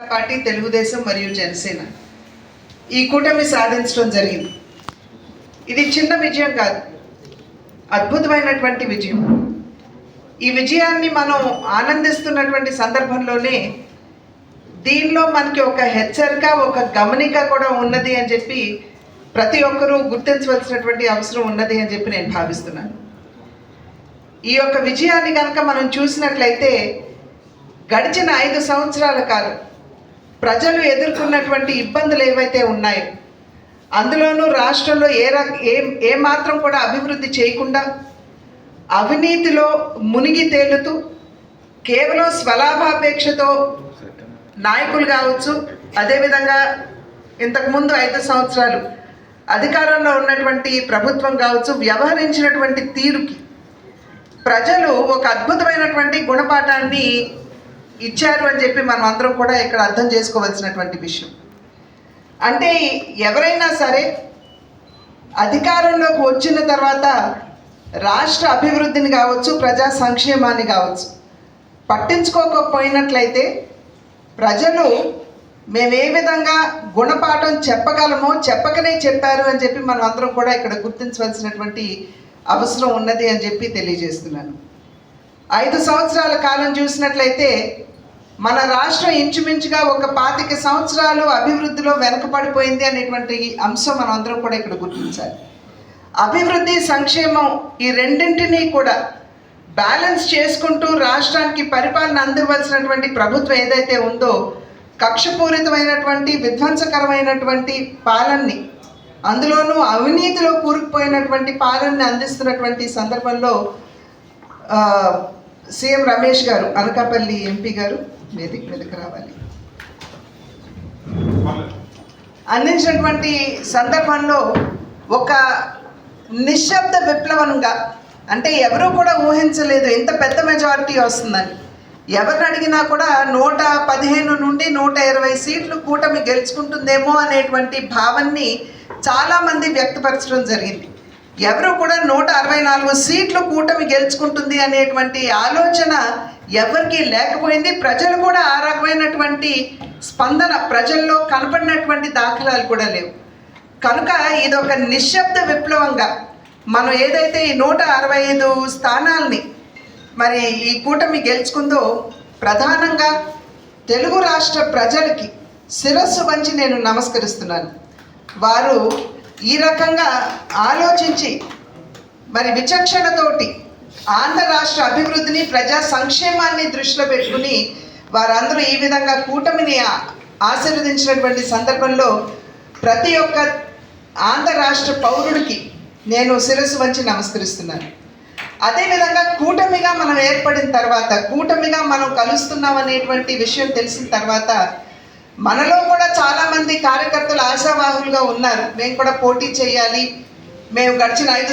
Party Telugu Desam మరియు జనసేన. ఈ కూటమి సాధించడం జరిగింది. ఇది చిన్న విజయం కాదు. అద్భుతమైనటువంటి విజయం. ఈ విజయాన్ని మనం ఆనందిస్తున్నటువంటి సందర్భంలోనే దీనిలో మనకి ఒక హెచ్చరిక ఒక గమనిక కూడా ఉన్నది అని చెప్పి ప్రతి ఒక్కరూ గుర్తించవలసినటువంటి అవసరం ఉన్నది అని చెప్పి నేను భావిస్తున్నాను. ఈ యొక్క విజయాన్ని కనుక మనం చూసినట్లయితే గడిచిన ఐదు సంవత్సరాల కాలం ప్రజలు ఎదుర్కొన్నటువంటి ఇబ్బందులు ఏవైతే ఉన్నాయో అందులోనూ రాష్ట్రంలో ఏ రక ఏ ఏ మాత్రం కూడా అభివృద్ధి చేయకుండా అవినీతిలో మునిగి తేలుతూ కేవలం స్వలాభాపేక్షతో నాయకులు కావచ్చు అదేవిధంగా ఇంతకుముందు ఐదు సంవత్సరాలు అధికారంలో ఉన్నటువంటి ప్రభుత్వం కావచ్చు వ్యవహరించినటువంటి తీరుకి ప్రజలు ఒక అద్భుతమైనటువంటి గుణపాఠాన్ని ఇచ్చారు అని చెప్పి మనం అందరం కూడా ఇక్కడ అర్థం చేసుకోవాల్సినటువంటి విషయం. అంటే ఎవరైనా సరే అధికారంలోకి వచ్చిన తర్వాత రాష్ట్ర అభివృద్ధిని కావచ్చు ప్రజా సంక్షేమాన్ని కావచ్చు పట్టించుకోకపోయినట్లయితే ప్రజలు మేము ఏ విధంగా గుణపాఠం చెప్పగలమో చెప్పకనే చెప్పారు అని చెప్పి మనం అందరం కూడా ఇక్కడ గుర్తించవలసినటువంటి అవసరం ఉన్నది అని చెప్పి తెలియజేస్తున్నాను. ఐదు సంవత్సరాల కాలం చూసినట్లయితే మన రాష్ట్రం ఇంచుమించుగా ఒక పాతిక సంవత్సరాలు అభివృద్ధిలో వెనకపడిపోయింది అనేటువంటి అంశం మనం అందరం కూడా ఇక్కడ గుర్తించాలి. అభివృద్ధి సంక్షేమం ఈ రెండింటినీ కూడా బ్యాలెన్స్ చేసుకుంటూ రాష్ట్రానికి పరిపాలన అందివలసినటువంటి ప్రభుత్వం ఏదైతే ఉందో కక్షపూరితమైనటువంటి విధ్వంసకరమైనటువంటి పాలనని అందులోనూ అవినీతిలో కూరుకుపోయినటువంటి పాలనని అందిస్తున్నటువంటి సందర్భంలో సీఎం రమేష్ గారు అనకాపల్లి ఎంపీ గారు వేదిక మీదకి రావాలి. అందించినటువంటి సందర్భంలో ఒక నిశ్శబ్ద విప్లవంగా అంటే ఎవరూ కూడా ఊహించలేదు ఇంత పెద్ద మెజారిటీ వస్తుందని. ఎవరిని అడిగినా కూడా నూట పదిహేను నుండి నూట ఇరవై సీట్లు కూటమి గెలుచుకుంటుందేమో అనేటువంటి భావాన్ని చాలామంది వ్యక్తపరచడం జరిగింది. ఎవరు కూడా నూట అరవై నాలుగు సీట్లు కూటమి గెలుచుకుంటుంది అనేటువంటి ఆలోచన ఎవరికీ లేకపోయింది. ప్రజలు కూడా ఆ రకమైనటువంటి స్పందన ప్రజల్లో కనపడినటువంటి దాఖలాలు కూడా లేవు. కనుక ఇది ఒక నిశ్శబ్ద విప్లవంగా మనం ఏదైతే ఈ నూట అరవై ఐదు స్థానాల్ని మరి ఈ కూటమి గెలుచుకుందో ప్రధానంగా తెలుగు రాష్ట్ర ప్రజలకి శిరస్సు వంచి నేను నమస్కరిస్తున్నాను. వారు ఈ రకంగా ఆలోచించి మరి విచక్షణతోటి ఆంధ్ర రాష్ట్ర అభివృద్ధిని ప్రజా సంక్షేమాన్ని దృష్టిలో పెట్టుకుని వారందరూ ఈ విధంగా కూటమిని ఆశీర్వదించినటువంటి సందర్భంలో ప్రతి ఒక్క ఆంధ్ర రాష్ట్ర పౌరుడికి నేను శిరస్సు వంచి నమస్కరిస్తున్నాను. అదేవిధంగా కూటమిగా మనం ఏర్పడిన తర్వాత కూటమిగా మనం కలుస్తున్నాం అనేటువంటి విషయం తెలిసిన తర్వాత మనలో కూడా చాలామంది కార్యకర్తలు ఆశావాహులుగా ఉన్నారు. మేము కూడా పోటీ చేయాలి. మేము గడిచిన ఐదు